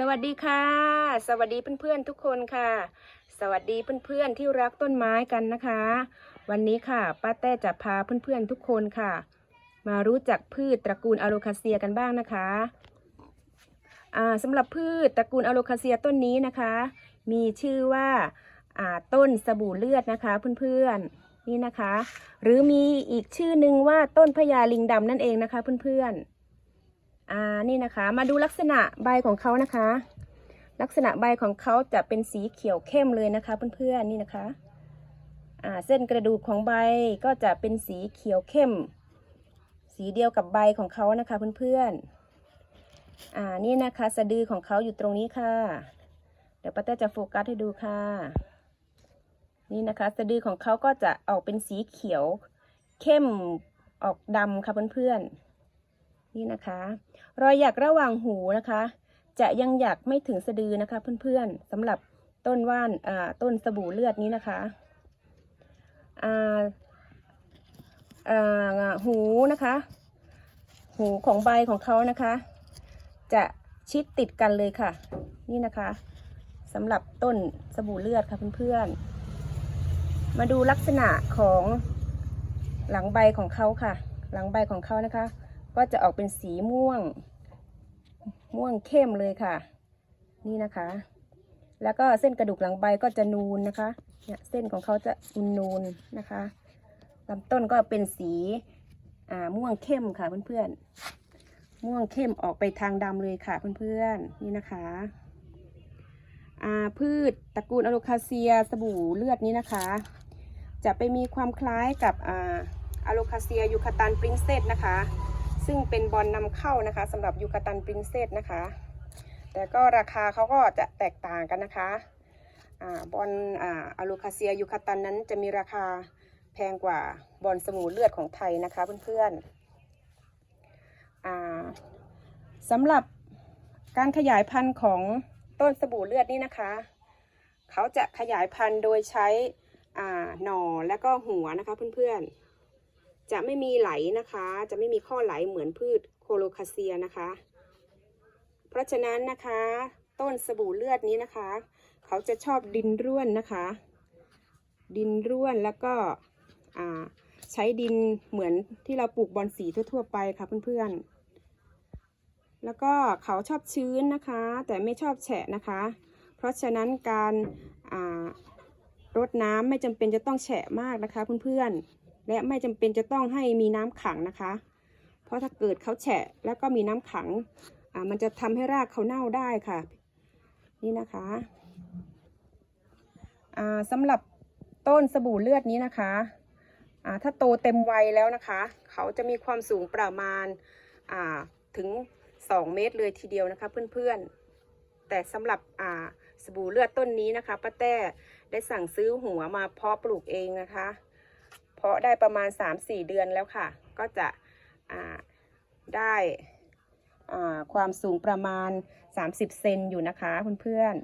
สวัสดีค่ะ สวัสดีเพื่อนๆทุกคนค่ะ สวัสดีเพื่อนๆที่รักต้นไม้กันนะคะ วันนี้ค่ะป้าแต้จะพาเพื่อนๆทุกคนค่ะ มารู้จักพืชตระกูลอะโลคาเซียกันบ้างนะคะสำหรับพืชตระกูลอะโลคาเซียต้นนี้นะคะ มีชื่อว่าาต้นสบู่เลือดนะคะเพื่อนๆนี่นะคะ หรือมีอีกชื่อหนึ่งว่าต้นพญาลิงดำนั่นเองนะคะเพื่อนๆ นี่นะคะ มาดูลักษณะใบของเขานะคะ ลักษณะใบของเขาจะเป็นสีเขียวเข้มเลยนะคะ เพื่อนๆนี่นะคะอ่าเส้นกระดูกของใบก็จะเป็นสีเขียวเข้ม สีเดียวกับใบของเขานะคะ เพื่อนๆอ่านี่นะคะ สะดือของเขาอยู่ตรงนี้ค่ะ เดี๋ยวป้าแต้จะโฟกัสให้ดูค่ะ นี่นะคะ สะดือของเขาก็จะออกเป็นสีเขียวเข้มออกดำค่ะเพื่อนๆ นี่นะคะ รอยหยักระหว่างหูนะคะ จะยังหยักไม่ถึงสะดือนะคะเพื่อนๆสำหรับต้นว่านต้นสบู่เลือดนี้นะคะหูนะคะ หูของใบของเขานะคะ จะชิดติดกันเลยค่ะ นี่นะคะสำหรับต้นสบู่เลือดค่ะเพื่อนๆ มาดูลักษณะของหลังใบของเขาค่ะ หลังใบของเขานะคะ ก็จะออกเป็นสีม่วง ม่วงเข้มเลยค่ะ นี่นะคะ แล้วก็เส้นกระดูกหลังใบก็จะนูนนะคะ เนี่ยเส้นของเขาจะนูนนะคะลำต้นก็เป็นสีอ่าม่วงเข้มค่ะเพื่อนๆ ม่วงเข้มออกไปทางดำเลยค่ะเพื่อนๆ นี่นะคะอ่าพืชตระกูลอะโลคาเซียสบู่เลือดนี้นะคะ จะไปมีความคล้ายกับอ่าอะโลคาเซียยูคาตันปรินเซสนะคะ ซึ่งเป็นบอลนำเข้านะคะสำหรับยูคาตันปรินเซสนะคะ แต่ก็ราคาเขาก็จะแตกต่างกันนะคะอบอลอาอะโลคาเซียยูคาตันนั้นจะมีราคาแพงกว่าบอลสมูเลือดของไทยนะคะเพื่อนๆสำหรับการขยายพันธุ์ของต้นสบู่เลือดนี่นะคะ เขาจะขยายพันธุ์โดยใช้หน่อและก็หัวนะคะเพื่อนๆ จะไม่มีไหลนะคะ จะไม่มีข้อไหลเหมือนพืชโคโลคาเซียนะคะ เพราะฉะนั้นนะคะ ต้นสบู่เลือดนี้นะคะ เขาจะชอบดินร่วนนะคะ ดินร่วนแล้วก็ใช้ดินเหมือนที่เราปลูกบอนสีทั่ว ๆ ไปค่ะเพื่อนๆ แล้วก็เขาชอบชื้นนะคะ แต่ไม่ชอบแฉะนะคะ เพราะฉะนั้นการารดน้ำไม่จำเป็นจะต้องแฉะมากนะคะเพื่อนๆ และไม่จำเป็นจะต้องให้มีน้ำขังนะคะ เพราะถ้าเกิดเขาแฉะแล้วก็มีน้ำขังอ่ามันจะทำให้รากเขาเน่าได้ค่ะ นี่นะคะอ่าสำหรับต้นสบู่เลือดนี้นะคะอ่าถ้าโตเต็มวัยแล้วนะคะ เขาจะมีความสูงประมาณอ่าถึง 2 เมตรเลยทีเดียวนะคะเพื่อนๆ แต่สำหรับอ่าสบู่เลือดต้นนี้นะคะป้าแต้ได้สั่งซื้อหัวมาเพาะปลูกเองนะคะ เพาะได้ประมาณ 3-4 เดือนแล้วค่ะ ก็จะได้ความสูงประมาณ 30 เซนอยู่นะคะเพื่อน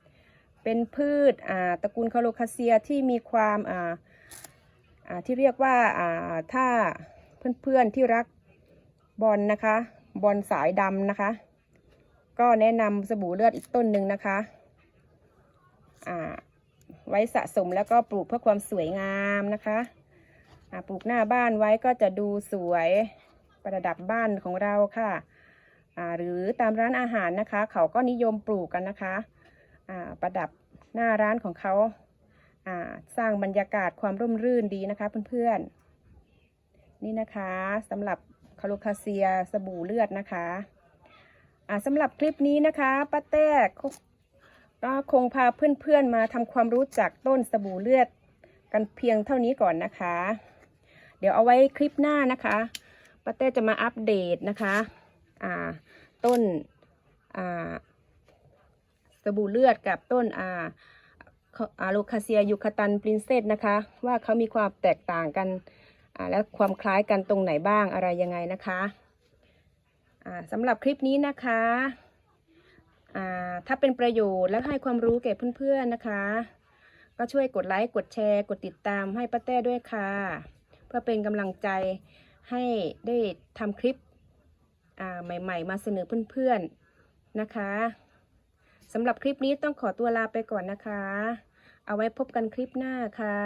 ๆ เป็นพืชตระกูลคาโลคาเซียที่มีความที่เรียกว่าถ้าเพื่อนๆที่รักบอลนะคะ บอลสายดำนะคะ ก็แนะนำสบู่เลือดอีกต้นหนึ่งนะคะไว้สะสมแล้วก็ปลูกเพื่อความสวยงามนะคะ ปลูกหน้าบ้านไว้ก็จะดูสวยประดับบ้านของเราค่ะ หรือตามร้านอาหารนะคะ เขาก็นิยมปลูกกันนะคะประดับหน้าร้านของเขาสร้างบรรยากาศความร่มรื่นดีนะคะเพื่อนๆ นี่นะคะสำหรับคาโลคาเซียสบู่เลือดนะคะสำหรับคลิปนี้นะคะป้าแต้ก็ก็คงพาเพื่อนๆมาทำความรู้จักต้นสบู่เลือดกันเพียงเท่านี้ก่อนนะคะ เดี๋ยวเอาไว้คลิปหน้านะคะป้าแต้จะมาอัปเดตนะคะอ่าต้นอ่าสบู่เลือดกับต้นอ่าอาโลคาเซียยูคาตันปรินเซสนะคะ ว่าเขามีความแตกต่างกันและความคล้ายกันตรงไหนบ้างอะไรยังไงนะคะสำหรับคลิปนี้นะคะถ้าเป็นประโยชน์และให้ความรู้แก่เพื่อนๆนะคะ ก็ช่วยกดไลค์ กดแชร์ กดติดตามให้ป้าแต้ด้วยค่ะ เพื่อเป็นกำลังใจให้ได้ทำคลิปใหม่ ๆ มาเสนอเพื่อนๆนะคะสำหรับคลิปนี้ต้องขอตัวลาไปก่อนนะคะ เอาไว้พบกันคลิปหน้าค่ะ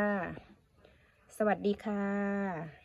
สวัสดีค่ะ